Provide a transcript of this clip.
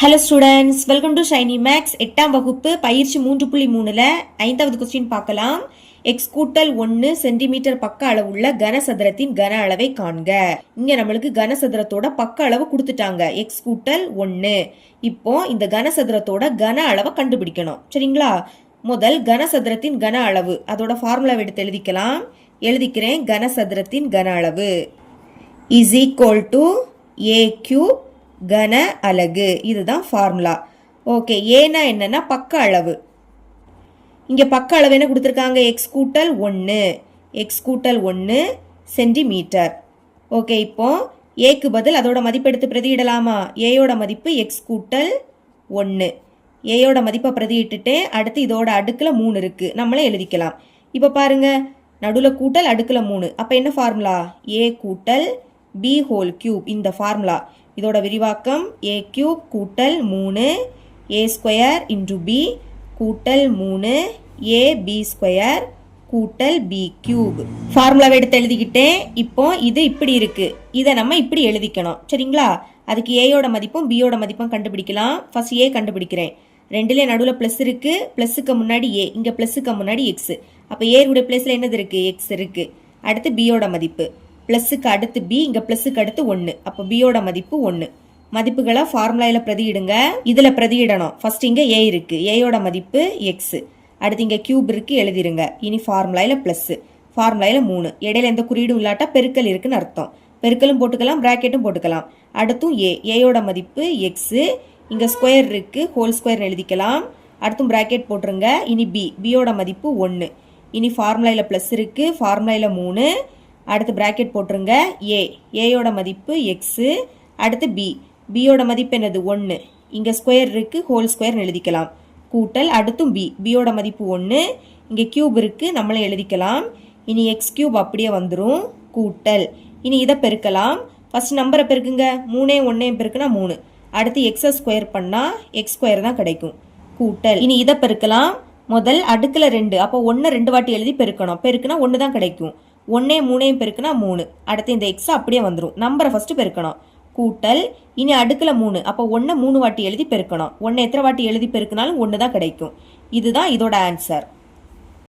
Hello students welcome to Shiny Maths எட்டாம் வகுப்பு பயிற்சி மூன்று புள்ளி மூணில் ஐந்தாவது கொஸ்டின் பார்க்கலாம். எக்ஸ் கூட்டல் ஒன்று சென்டிமீட்டர் பக்க அளவுள்ள கனசதுரத்தின் கன அளவை காண்க. இங்க நம்மளுக்கு கனசதுரத்தோட பக்க அளவு கொடுத்துட்டாங்க. எக்ஸ் கூட்டல் ஒன்று இப்போ இந்த கனசதுரத்தோட கன அளவை கண்டுபிடிக்கணும். சரிங்களா? முதல் கனசதுரத்தின் கன அளவு. அதோட ஃபார்முலா எடுத்து எழுதிக்கலாம். எழுதிக்கிறேன் கனசதுரத்தின் கன அளவு. Is equal to A cube கன அலகு. இதுதான் ஃபார்முலா ஓகே ஏனா என்னன்னா பக்க அளவு. இங்கே பக்க அளவு என்ன கொடுத்துருக்காங்க? எக்ஸ் கூட்டல் ஒன்று எக்ஸ் கூட்டல் ஒன்று சென்டிமீட்டர் ஓகே இப்போ ஏக்கு பதில் அதோட மதிப்பு எடுத்து பிரதியிடலாமா? ஏயோட மதிப்பு எக்ஸ் கூட்டல் ஒன்று ஏயோட மதிப்பை பிரதியிட்டுட்டேன் அடுத்து இதோட அடுக்கில் மூணு இருக்குது நம்மளே எழுதிக்கலாம். இப்போ பாருங்க நடுவில் கூட்டல் அடுக்கில் மூணு. அப்போ என்ன ஃபார்முலா ஏ கூட்டல் பி ஹோல் கியூப் இந்த ஃபார்முலா இதோட விரிவாக்கம் ஏ கியூப் கூட்டல் மூணு ஏ ஸ்கொயர் இன்டு பி கூட்டல் மூணு ஏ பி ஸ்கொயர் கூட்டல் பி கியூப் ஃபார்முலாவை எடுத்து எழுதிக்கிட்டேன். இப்போ இது இப்படி இருக்கு. இதை நம்ம இப்படி எழுதிக்கணும். சரிங்களா? அதுக்கு ஏயோட மதிப்பும் பியோட மதிப்பும் கண்டுபிடிக்கலாம். ஃபர்ஸ்ட் ஏ கண்டுபிடிக்கிறேன். ரெண்டுலேயும் நடுவில் ப்ளஸ் இருக்கு. ப்ளஸ்ஸுக்கு முன்னாடி ஏ இங்கே ப்ளஸ்ஸுக்கு முன்னாடி எக்ஸ் அப்போ ஏருடைய பிளேஸில் என்னது இருக்கு? எக்ஸ் இருக்கு. அடுத்து பியோட மதிப்பு. ப்ளஸ்ஸுக்கு அடுத்து பி இங்கே ப்ளஸ்ஸுக்கு அடுத்து ஒன்று அப்போ பியோட மதிப்பு ஒன்று மதிப்புகளை ஃபார்முலாவில் பிரதியிடுங்க. இதில் பிரதியிடணும். ஃபர்ஸ்ட் இங்கே ஏ இருக்கு. ஏயோட மதிப்பு எக்ஸ் அடுத்து இங்கே கியூப் இருக்கு எழுதிருங்க. இனி ஃபார்முலாயில் ப்ளஸ்ஸு ஃபார்முலாயில் மூணு. இடையில எந்த குறியீடும் இல்லாட்டா பெருக்கல் இருக்குன்னு அர்த்தம். பெருக்கலும் போட்டுக்கலாம் ப்ராக்கெட்டும் போட்டுக்கலாம். அடுத்தும் ஏ ஏயோட மதிப்பு எக்ஸு இங்கே ஸ்கொயர் இருக்கு. ஹோல் ஸ்கொயர் எழுதிக்கலாம். அடுத்தும் ப்ராக்கெட் போட்டுருங்க. இனி பி பியோட மதிப்பு ஒன்று இனி ஃபார்முலாயில் ப்ளஸ் இருக்கு. ஃபார்முலாயில் மூணு. அடுத்து ப்ராக்கெட் போட்டுருங்க. ஏ ஏயோட மதிப்பு எக்ஸு அடுத்து பி பியோட மதிப்பு என்னது? ஒன்று இங்கே ஸ்கொயர் இருக்குது ஹோல் ஸ்கொயர் எழுதிக்கலாம். கூட்டல் அடுத்தும் பி பியோட மதிப்பு ஒன்று இங்கே கியூப் இருக்குது நம்மளே எழுதிக்கலாம். இனி எக்ஸ் கியூப் அப்படியே வந்துடும் கூட்டல். இனி இதை பெருக்கலாம். ஃபர்ஸ்ட் நம்பரை பெருக்குங்க. மூணே ஒன்றையும் பெருக்குனா மூணு. அடுத்து எக்ஸை ஸ்கொயர் பண்ணால் எக்ஸ் ஸ்கொயர் தான் கிடைக்கும். கூட்டல். இனி இதை பெருக்கலாம். முதல் அடுக்கில் ரெண்டு. அப்போ ஒன்று ரெண்டு வாட்டி எழுதி பெருக்கணும். பெருக்குனா ஒன்று தான் கிடைக்கும். ஒன்றே மூணையும் பெருக்குனா மூணு. அடுத்து இந்த எக்ஸ் அப்படியே வந்துடும் நம்பரை ஃபஸ்ட்டு பெருக்கணும். கூட்டல் இனி அடுக்கில் மூணு. அப்போ ஒன்றை மூணு வாட்டி எழுதி பெருக்கணும். ஒன்று எத்தனை வாட்டி எழுதி பெருக்கினாலும் ஒன்று தான் கிடைக்கும். இதுதான் இதோட ஆன்சர்